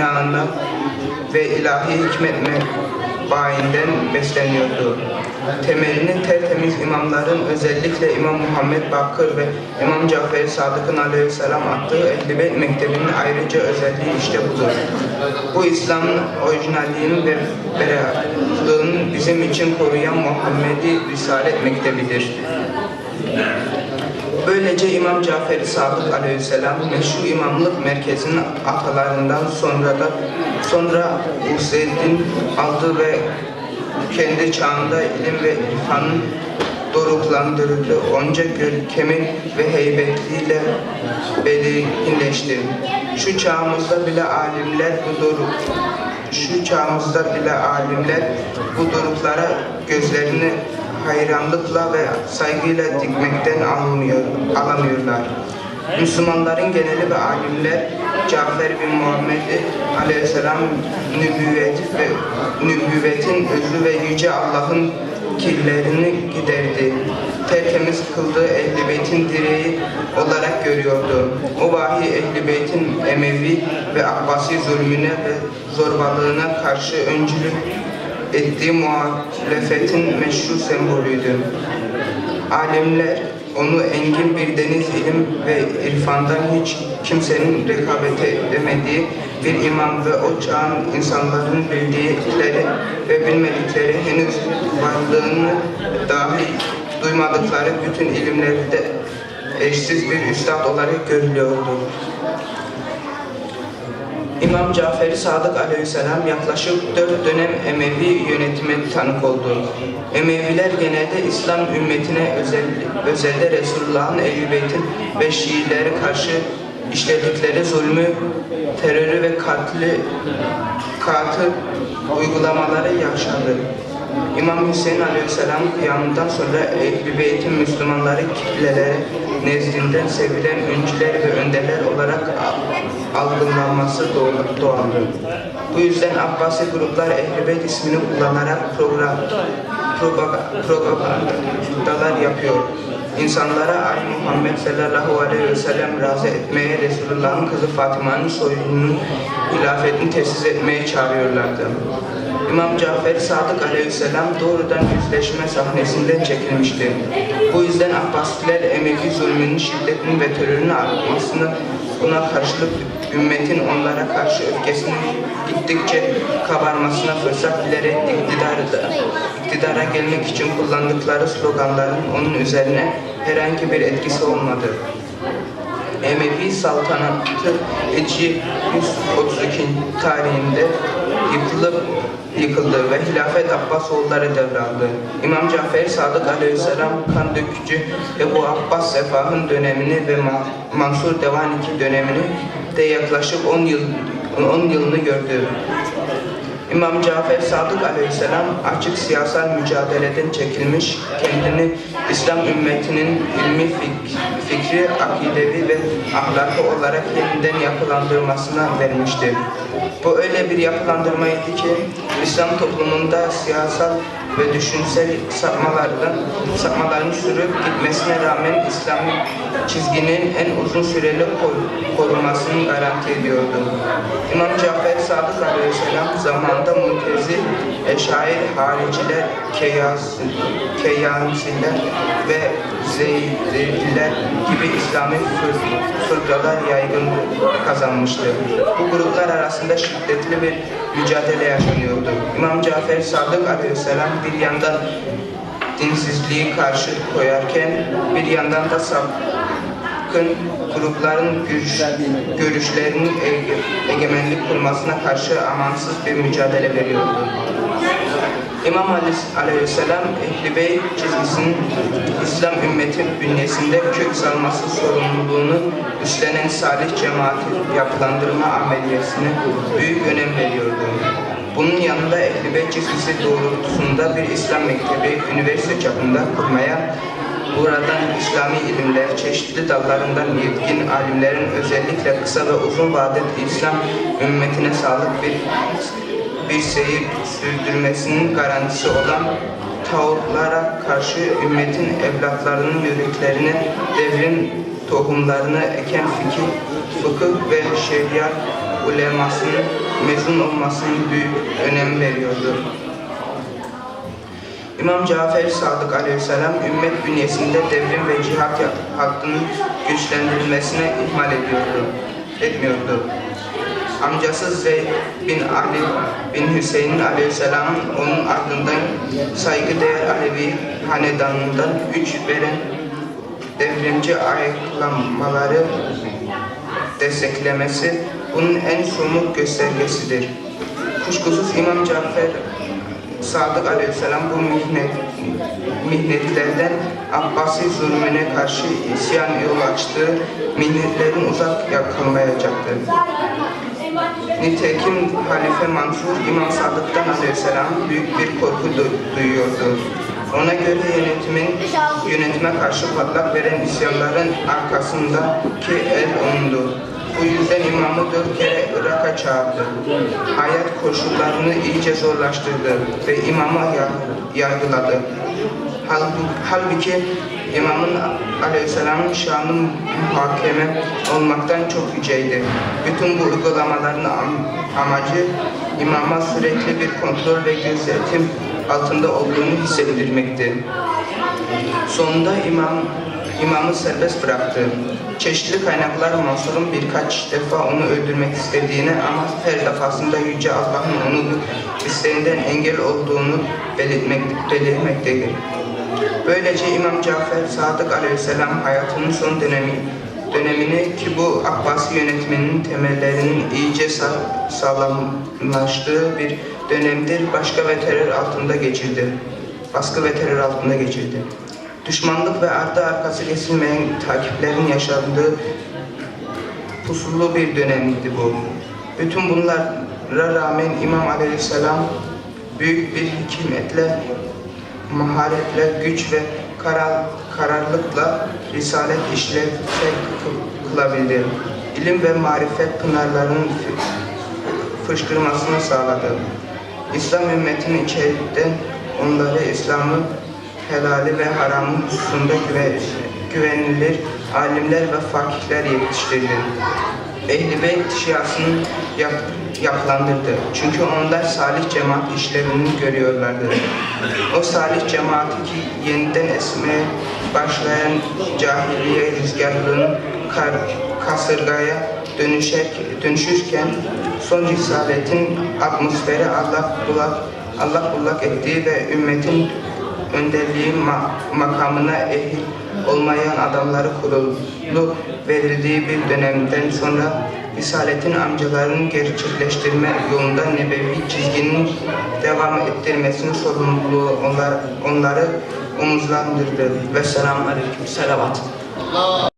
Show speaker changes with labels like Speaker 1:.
Speaker 1: kaynağından ve ilahi hikmet bayinden besleniyordu. Temelini tertemiz imamların özellikle İmam Muhammed Bakır ve İmam Cafer Sadık'ın aleyhisselam attığı Beyt Mektebi'nin ayrıca özelliği işte budur. Bu İslam'ın orijinalliğini ve beratlığını bizim için koruyan Muhammedi Risalet Mektebi'dir. Böylece İmam Cafer-i Sadık Aleyhisselam meşru imamlık merkezinin atalarından sonra da sonra Hüseyin aldı ve kendi çağında ilim ve irfanın doruklandırıldı. Onca görkemi ve heybetliyle belirginleşti. Şu çağımızda bile alimler bu doruk şu çağımızda bile alimler bu doruklara gözlerini hayranlıkla ve saygıyla dikmekten almıyor, alamıyorlar. Müslümanların geneli ve alimler Cafer bin Muhammed aleyhisselam nübüvvet ve nübüvvetin özü ve yüce Allah'ın kirlerini giderdi. Tertemiz kıldığı Ehl-i Beyt'in direği olarak görüyordu. O vahiy Ehl-i Beyt'in Emevi ve Abbasi zulmüne ve zorbalığına karşı öncülük ettiği muhalefetin meşru sembolüydü. Alimler onu engin bir deniz ilim ve irfandan hiç kimsenin rekabet edemediği bir imam ve o çağın insanların bildikleri ve bilmedikleri henüz varlığını dahi duymadıkları bütün ilimlerde eşsiz bir üstad olarak görülüyordu. İmam Cafer-i Sadık Aleyhisselam yaklaşık dört dönem Emevi yönetime tanık oldu. Emeviler genelde İslam ümmetine özel, özelde Resulullah'ın Ehl-i Beyt'in ve Şiilere karşı işledikleri zulmü, terörü ve katli, katı uygulamaları yaşadı. İmam Hüseyin Aleyhisselam kıyamından sonra Ehl-i Beyt'in Müslümanları kitleleri nezdinden sevilen öncüler ve önderler olarak algılanması doğ- doğandı. Bu yüzden Abbasi gruplar Ehl-i Beyt ismini kullanarak program, propaga- propagandalar yapıyor. İnsanlara Ali Muhammed sallallahu aleyhi ve sellem razı etmeye Resulullah'ın kızı Fatıma'nın soyunun hilafetini tesis etmeye çağırıyorlardı. İmam Cafer Sadık Aleyhisselam doğrudan yüzleşme sahnesinden çekilmişti. Bu yüzden Abbasiler Emevi zulmünün şiddetini ve terörünün artmasını buna karşılık ümmetin onlara karşı öfkesinin gittikçe kabarmasına fırsat bilerek iktidarda, iktidara gelmek için kullandıkları sloganların onun üzerine herhangi bir etkisi olmadı. Emevi saltanatı Hicri 132 tarihinde yıkılıp yıkıldı ve hilafet Abbasoğulları devraldı. İmam Cafer Sadık Aleyhisselam kan dökücü Ebu Abbas Sefah'ın dönemini ve Ma- Mansur Devaniki dönemini de yaklaşık 10 yıl 10 yılını gördü. İmam Cafer Sadık Aleyhisselam açık siyasal mücadeleden çekilmiş, kendini İslam ümmetinin ilmi, fik- fikri, akidevi ve ahlakı olarak yeniden yapılandırmasına vermişti. Bu öyle bir yapılandırmaydı ki İslam toplumunda siyasal ve düşünsel sapmalardan, sapmaların sürüp gitmesine rağmen İslami çizginin en uzun süreli kor- korunmasını garanti ediyordu. İmam Cafer Sadık Aleyhisselam zamanında Mutezil, Eşair, Hariciler, Keyas, Keyyansiler ve Zeydiler gibi İslami fır- fırkalar yaygın kazanmıştı. Bu gruplar arasında şiddetli bir mücadele yaşanıyordu. İmam Cafer Sadık Aleyhisselam bir yandan dinsizliği karşı koyarken bir yandan da sapkın grupların görüş, görüşlerinin ege- egemenlik kurmasına karşı amansız bir mücadele veriyordu. İmam Ali Aleyhisselam Ehl-i Beyt çizgisinin İslam ümmeti bünyesinde kök salması sorumluluğunu üstlenen salih cemaati yapılandırma ameliyesine büyük önem veriyordu. Bunun yanında Ehl-i Beyt çizgisi doğrultusunda bir İslam mektebi üniversite çapında kurmaya Buradan İslami ilimler çeşitli dallarından yetkin alimlerin özellikle kısa ve uzun vadeli İslam ümmetine sağlık bir bir seyir sürdürmesinin garantisi olan tağutlara karşı ümmetin evlatlarının yüreklerine devrin tohumlarını eken fikir, fıkıh ve şeriat ulemasının mezun olmasına büyük önem veriyordu. İmam Cafer Sadık Aleyhisselam ümmet bünyesinde devrim ve cihat hakkının güçlendirilmesine ihmal ediyordu, etmiyordu. Amcası Zeyd bin Ali bin Hüseyin Aleyhisselam'ın onun ardından saygıdeğer Alevi hanedanından üç veren devrimci ayıklamaları desteklemesi bunun en somut göstergesidir. Kuşkusuz İmam Cafer Sadık Aleyhisselam bu mihnet, mihnetlerden Abbasi zulmüne karşı isyan yol açtığı mihnetlerin uzak yakılmayacaktır. Nitekim Halife Mansur İmam Sadık'tan Aleyhisselam büyük bir korku du- duyuyordu. Ona göre yönetimin yönetime karşı patlak veren isyanların arkasındaki el onundu. Bu yüzden imamı dört kere Irak'a çağırdı. Hayat koşullarını iyice zorlaştırdı ve imamı ya- yargıladı. Halbuki imamın aleyhisselamın şanı muhakeme olmaktan çok yüceydi. Bütün bu uygulamaların am- amacı imama sürekli bir kontrol ve gözetim altında olduğunu hissettirmekti. Sonunda imam imamı serbest bıraktı. Çeşitli kaynaklar Mansur'un birkaç defa onu öldürmek istediğini ama her defasında Yüce Allah'ın onu isteğinden engel olduğunu belirtmek, belirtmektedir. Böylece İmam Cafer Sadık Aleyhisselam hayatının son dönemi dönemini ki bu Abbasi yönetiminin temellerinin iyice sa- sağlamlaştığı bir dönemdir başka ve terör altında geçirdi. Baskı ve terör altında geçirdi. Düşmanlık ve ardı arkası kesilmeyen takiplerin yaşandığı pusulu bir dönemdi bu. Bütün bunlara rağmen İmam Aleyhisselam büyük bir hikmetle, maharetle, güç ve karar, kararlılıkla risalet işlev kı- kılabildi. İlim ve marifet pınarlarının fı- fışkırmasını sağladı. İslam ümmetinin içeriden onları İslam'ı helali ve haramı hususunda güve- güvenilir alimler ve fakihler yetiştirdi. Ehl-i Beyt şiasını yap, yapılandırdı. Çünkü onlar salih cemaat işlerini görüyorlardı. O salih cemaati ki yeniden esmeye başlayan cahiliye rüzgarlığının kar, kasırgaya dönüşer, dönüşürken son risaletin atmosferi Allah bullak, Allah bullak ettiği ve ümmetin önderliği ma- makamına ehil olmayan adamları kurulu verildiği bir dönemden sonra Risaletin amcalarının gerçekleştirme yolunda nebevi çizginin devam ettirmesinin sorumluluğu onlar, onları omuzlandırdı. Ve selamun aleyküm. Selavat.